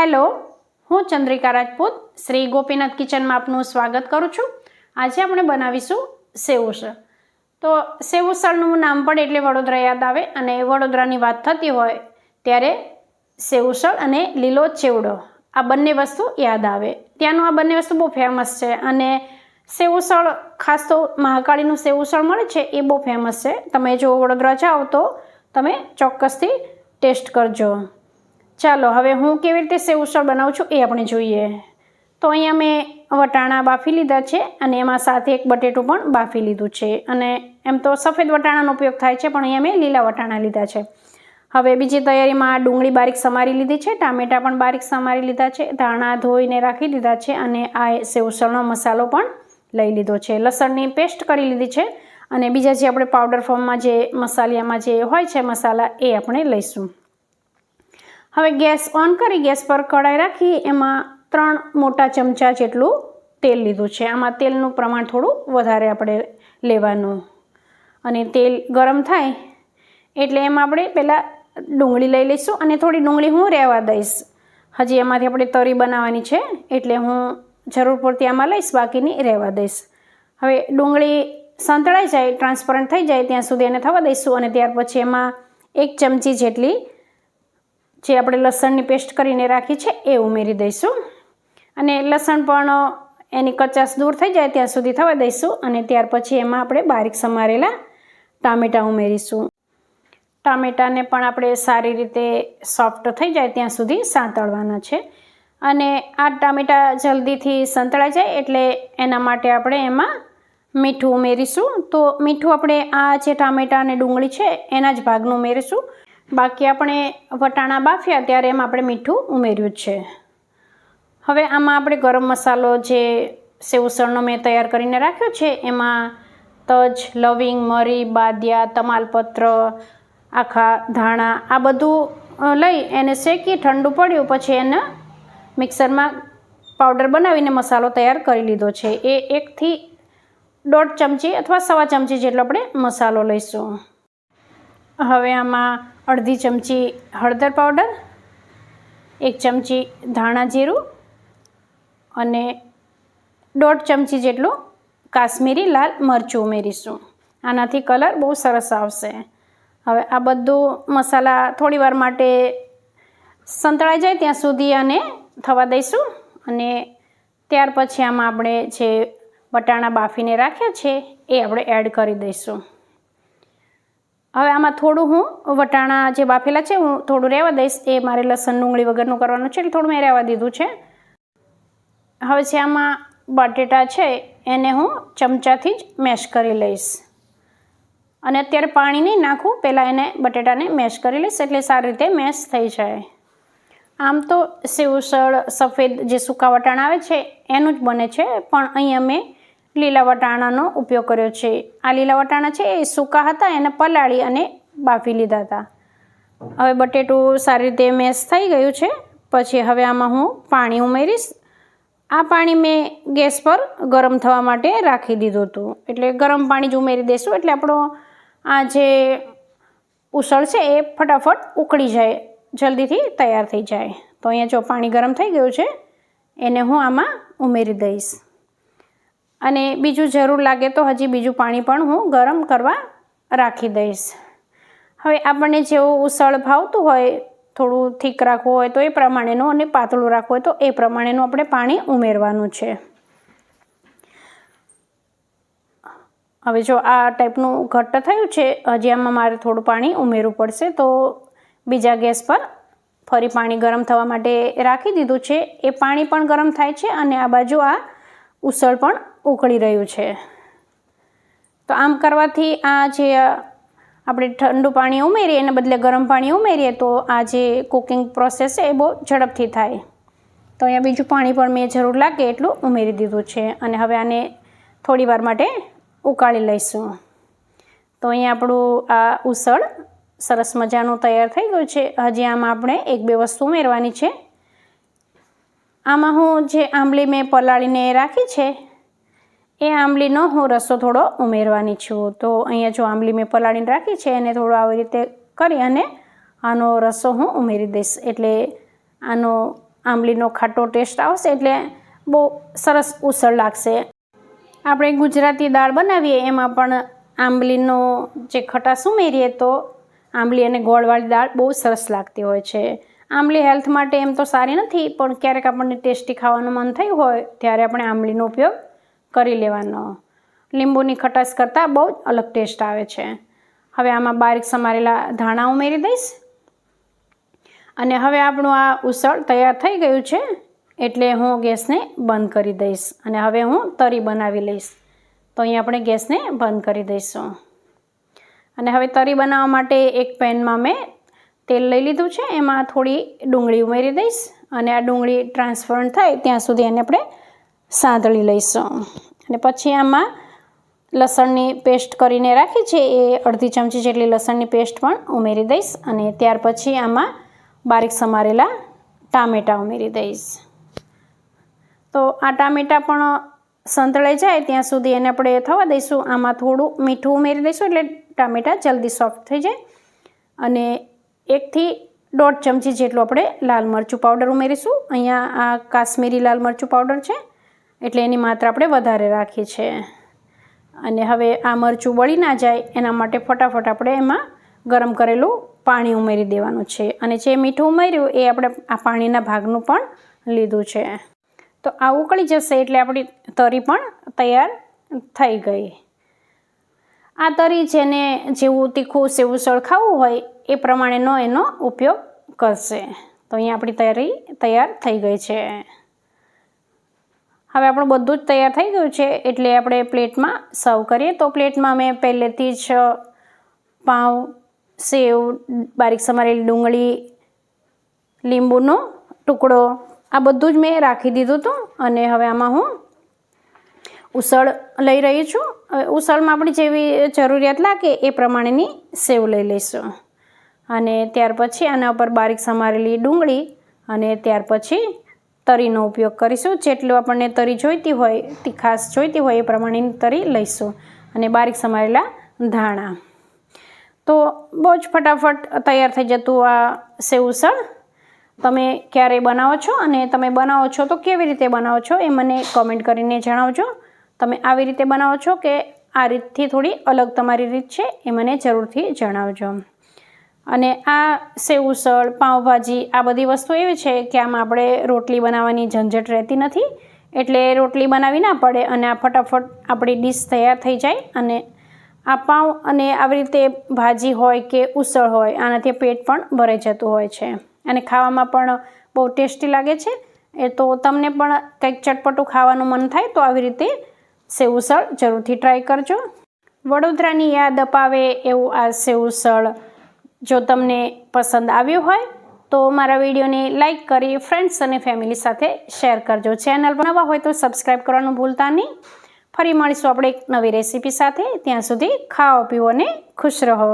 Hello, હું ચંદ્રિકા રાજપૂત, શ્રી ગોપીનાથ કિચનમાં આપનું સ્વાગત કરું છું. આજે આપણે બનાવીશું સેવ ઉસળ તો સેવ ઉસળનું નામ પણ એટલે વડોદરા યાદ આવે અને વડોદરાની વાત થતી હોય ત્યારે સેવ ઉસળ અને લીલો ચેવડો, આ બંને વસ્તુ યાદ આવે. ત્યાંનું આ બંને વસ્તુ બહુ ફેમસ છે અને સેવ ઉસળ ખાસ તો મહાકાળીનું સેવ ઉસળ મળે છે, એ બહુ ફેમસ છે. તમે જો વડોદરા જાઓ તો તમે ચોક્કસથી ટેસ્ટ કરજો. ચાલો, હવે હું કેવી રીતે સેવ ઉસળ બનાવું છું એ આપણે જોઈએ. તો અહીંયા મેં વટાણા બાફી લીધા છે અને એમાં સાથે એક બટેટું પણ બાફી લીધું છે. અને એમ તો સફેદ વટાણાનો ઉપયોગ થાય છે, પણ અહીંયા મેં લીલા વટાણા લીધા છે. હવે બીજી તૈયારીમાં ડુંગળી બારીક સમારી લીધી છે, ટામેટાં પણ બારીક સમારી લીધા છે, ધાણા ધોઈને રાખી દીધા છે અને આ સેવ ઉસળનો મસાલો પણ લઈ લીધો છે. લસણની પેસ્ટ કરી લીધી છે અને બીજા જે આપણે પાવડર ફોર્મમાં જે મસાલિયામાં જે હોય છે મસાલા એ આપણે લઈશું. હવે ગેસ ઓન કરી ગેસ પર કઢાઈ રાખી, એમાં ત્રણ મોટા ચમચા જેટલું તેલ લીધું છે. આમાં તેલનું પ્રમાણ થોડું વધારે આપણે લેવાનું. અને તેલ ગરમ થાય એટલે એમાં આપણે પહેલાં ડુંગળી લઈ લઈશું અને થોડી ડુંગળી હું રહેવા દઈશ. હજી એમાંથી આપણે તરી બનાવવાની છે એટલે હું જરૂર પૂરતી આમાં લઈશ, બાકીની રહેવા દઈશ. હવે ડુંગળી સંતળાઈ જાય, ટ્રાન્સપરન્ટ થઈ જાય ત્યાં સુધી એને થવા દઈશું અને ત્યાર પછી એમાં એક ચમચી જેટલી જે આપણે લસણની પેસ્ટ કરીને રાખી છે એ ઉમેરી દઈશું. અને લસણ પણ એની કચાશ દૂર થઈ જાય ત્યાં સુધી થવા દઈશું અને ત્યાર પછી એમાં આપણે બારીક સમારેલા ટામેટાં ઉમેરીશું. ટામેટાને પણ આપણે સારી રીતે સોફ્ટ થઈ જાય ત્યાં સુધી સાંતળવાના છે. અને આ ટામેટાં જલ્દીથી સંતળાઈ જાય એટલે એના માટે આપણે એમાં મીઠું ઉમેરીશું. તો મીઠું આપણે આ જે ટામેટાં અને ડુંગળી છે એના જ ભાગનું ઉમેરીશું. બાકી આપણે વટાણા બાફ્યા ત્યારે એમાં આપણે મીઠું ઉમેર્યું છે. હવે આમાં આપણે ગરમ મસાલો જે સેવસળનો મેં તૈયાર કરીને રાખ્યો છે, એમાં તજ, લવિંગ, મરી, બાદિયા, તમાલપત્ર, આખા ધાણા, આ બધું લઈ એને શેકી ઠંડુ પડ્યું, પછી એને મિક્સરમાં પાવડર બનાવીને મસાલો તૈયાર કરી લીધો છે. એ એકથી દોઢ ચમચી અથવા સવા ચમચી જેટલો આપણે મસાલો લઈશું. હવે આમાં અડધી ચમચી હળદર પાવડર, એક ચમચી ધાણા જીરું અને દોઢ ચમચી જેટલું કાશ્મીરી લાલ મરચું ઉમેરીશું. આનાથી કલર બહુ સરસ આવશે. હવે આ બધું મસાલા થોડીવાર માટે સંતળાઈ જાય ત્યાં સુધી અને થવા દઈશું અને ત્યાર પછી આમાં આપણે જે વટાણા બાફીને રાખ્યા છે એ આપણે એડ કરી દઈશું. હવે આમાં થોડું હું વટાણા જે બાફેલા છે, હું થોડું રહેવા દઈશ. એ મારે લસણ, ડુંગળી વગરનું કરવાનું છે, એટલે થોડું મેં રહેવા દીધું છે. હવે છે આમાં બટેટા છે, એને હું ચમચાથી જ મેશ કરી લઈશ. અને અત્યારે પાણી નહીં નાખું, પહેલાં એને બટેટાને મેશ કરી લઈશ, એટલે સારી રીતે મેશ થઈ જાય. આમ તો સેવસળ સફેદ જે સૂકા વટાણા આવે છે, એનું જ બને છે, પણ અહીંયા મેં લીલા વટાણાનો ઉપયોગ કર્યો છે. આ લીલા વટાણા છે એ સૂકા હતા, એને પલાળી અને બાફી લીધા હતા. હવે બટેટું સારી રીતે મેશ થઈ ગયું છે. પછી હવે આમાં હું પાણી ઉમેરીશ. આ પાણી મેં ગેસ પર ગરમ થવા માટે રાખી દીધું હતું. એટલે ગરમ પાણી જ ઉમેરી દઈશું એટલે આપણો આ જે ઉસળ છે એ ફટાફટ ઉકળી જાય, જલ્દીથી તૈયાર થઈ જાય. તો અહીંયા જો પાણી ગરમ થઈ ગયું છે, એને હું આમાં ઉમેરી દઈશ. અને બીજું જરૂર લાગે તો હજી બીજું પાણી પણ હું ગરમ કરવા રાખી દઈશ. હવે આપણને જેવું ઉસળ ભાવતું હોય, થોડું થીક રાખવું હોય તો એ પ્રમાણેનું અને પાતળું રાખવું હોય તો એ પ્રમાણેનું આપણે પાણી ઉમેરવાનું છે. હવે જો આ ટાઈપનું ઘટ્ટ થયું છે, હજી આમાં મારે થોડું પાણી ઉમેરવું પડશે તો બીજા ગેસ પર ફરી પાણી ગરમ થવા માટે રાખી દીધું છે. એ પાણી પણ ગરમ થાય છે અને આ બાજુ આ ઉસળ પણ ઉકળી રહ્યું છે. તો આમ કરવાથી આ જે આપણે ઠંડુ પાણી ઉમેરીએ એને બદલે ગરમ પાણી ઉમેરીએ તો આ જે કુકિંગ પ્રોસેસ છે એ બહુ ઝડપથી થાય. તો અહીંયા બીજું પાણી પણ મેં જરૂર લાગે એટલું ઉમેરી દીધું છે. અને હવે આને થોડી વાર માટે ઉકાળી લઈશું. તો અહીંયા આપણું આ ઉસળ સરસ મજાનું તૈયાર થઈ ગયું છે. હજી આમાં આપણે એક બે વસ્તુ ઉમેરવાની છે. આમાં હું જે આંબલી મેં પલાળીને રાખી છે એ આંબલીનો હું, રસો થોડો ઉમેરવાની છું. તો અહીંયા જો આંબલી મેં પલાળીને રાખી છે, એને થોડો આવી રીતે કરી અને આનો રસો હું ઉમેરી દઈશ. એટલે આનો આંબલીનો ખાટો ટેસ્ટ આવશે, એટલે બહુ સરસ ઉસળ લાગશે. આપણે ગુજરાતી દાળ બનાવીએ, એમાં પણ આંબલીનો જે ખટાશ ઉમેરીએ, તો આંબલી અને ગોળવાળી દાળ બહુ સરસ લાગતી હોય છે. આંબલી હેલ્થ માટે એમ તો સારી નથી, પણ ક્યારેક આપણને ટેસ્ટી ખાવાનું મન થયું હોય, ત્યારે આપણે આંબલીનો ઉપયોગ કરી લેવાનો. લીંબુની ખટાશ કરતાં બહુ જ અલગ ટેસ્ટ આવે છે. હવે આમાં બારીક સમારેલા ધાણા ઉમેરી દઈશ. અને હવે આપણું આ ઉસળ તૈયાર થઈ ગયું છે, એટલે હું ગેસને બંધ કરી દઈશ. અને હવે હું તરી બનાવી લઈશ. તો અહીં આપણે ગેસને બંધ કરી દઈશું. અને હવે તરી બનાવવા માટે એક પેનમાં મેં તેલ લઈ લીધું છે. એમાં થોડી ડુંગળી ઉમેરી દઈશ. અને આ ડુંગળી ટ્રાન્સફરન્ટ થાય ત્યાં સુધી એને આપણે સાંતળી લઈશું. અને પછી આમાં લસણની પેસ્ટ કરીને રાખી છે, એ અડધી ચમચી જેટલી લસણની પેસ્ટ પણ ઉમેરી દઈશ અને ત્યાર પછી આમાં બારીક સમારેલા ટામેટાં ઉમેરી દઈશ. તો આ ટામેટાં પણ સંતળાઈ જાય ત્યાં સુધી એને આપણે થવા દઈશું. આમાં થોડું મીઠું ઉમેરી દઈશું એટલે ટામેટાં જલ્દી સોફ્ટ થઈ જાય. અને એકથી દોઢ ચમચી જેટલું આપણે લાલ મરચું પાવડર ઉમેરીશું. અહીંયા આ કાશ્મીરી લાલ મરચું પાવડર છે એટલે એની માત્રા આપણે વધારે રાખી છે અને હવે આ મરચું બળી ના જાય, એના માટે ફટાફટ આપણે એમાં ગરમ કરેલું પાણી ઉમેરી દેવાનું છે. અને જે મીઠું ઉમેર્યું એ આપણે આ પાણીના ભાગનું પણ લીધું છે. તો આ ઉકળી જશે એટલે આપણી તરી પણ તૈયાર થઈ ગઈ. આ તરી જેને જેવું તીખું સેવું સળખાવું હોય એ પ્રમાણેનો એનો ઉપયોગ કરશે. તો અહીંયા આપણી તરી તૈયાર થઈ ગઈ છે. હવે આપણું બધું જ તૈયાર થઈ ગયું છે એટલે આપણે પ્લેટમાં સર્વ કરીએ. તો પ્લેટમાં મેં પહેલેથી જ પાઉં, સેવ, બારીક સમારેલી ડુંગળી, લીંબુનો ટુકડો, આ બધું જ મેં રાખી દીધું હતું અને હવે આમાં હું ઉસળ લઈ રહી છું. ઉસળમાં આપણી જેવી જરૂરિયાત લાગે એ પ્રમાણેની સેવ લઈ લઈશું. અને ત્યાર પછી આના ઉપર બારીક સમારેલી ડુંગળી અને ત્યાર પછી તરીનો ઉપયોગ કરીશું. જેટલું આપણને તરી જોઈતી હોય તીખાશ જોઈતી હોય એ પ્રમાણેની તરી લઈશું. અને બારીક સમારેલા ધાણા. તો બહુ જ ફટાફટ તૈયાર થઈ જતું આ સેવસળ તમે ક્યારે બનાવો છો અને તમે બનાવો છો તો કેવી રીતે બનાવો છો એ મને કોમેન્ટ કરીને જણાવજો. તમે આવી રીતે બનાવો છો કે આ રીતથી થોડી અલગ તમારી રીત છે એ મને જરૂરથી જણાવજો. અને આ સેવ, ઉસળ, પાઉંભાજી આ બધી વસ્તુ એવી છે કે આમાં આપણે રોટલી બનાવવાની ઝંઝટ રહેતી નથી. એટલે રોટલી બનાવી ના પડે અને આ ફટાફટ આપણી ડીશ તૈયાર થઈ જાય અને આ પાઉં અને આવી રીતે ભાજી હોય કે ઉસળ હોય, આનાથી પેટ પણ ભરાઈ જતું હોય છે. અને ખાવામાં પણ બહુ ટેસ્ટી લાગે છે. એ તો તમને પણ કંઈક ચટપટું ખાવાનું મન થાય તો આવી રીતે સેવ, ઉસળ જરૂરથી ટ્રાય કરજો. વડોદરાની યાદ અપાવે એવું આ સેવ, ઉસળ જો તમને પસંદ આવ્યું હોય, તો મારા વિડીયોને લાઇક કરી ફ્રેન્ડ્સ અને ફેમિલી સાથે શેર કરજો. ચેનલ નવા હોય તો સબસ્ક્રાઈબ કરવાનું ભૂલતા નહીં. ફરી મળીશું આપણે એક નવી રેસીપી સાથે. ત્યાં સુધી ખાઓ પીવો અને ખુશ રહો.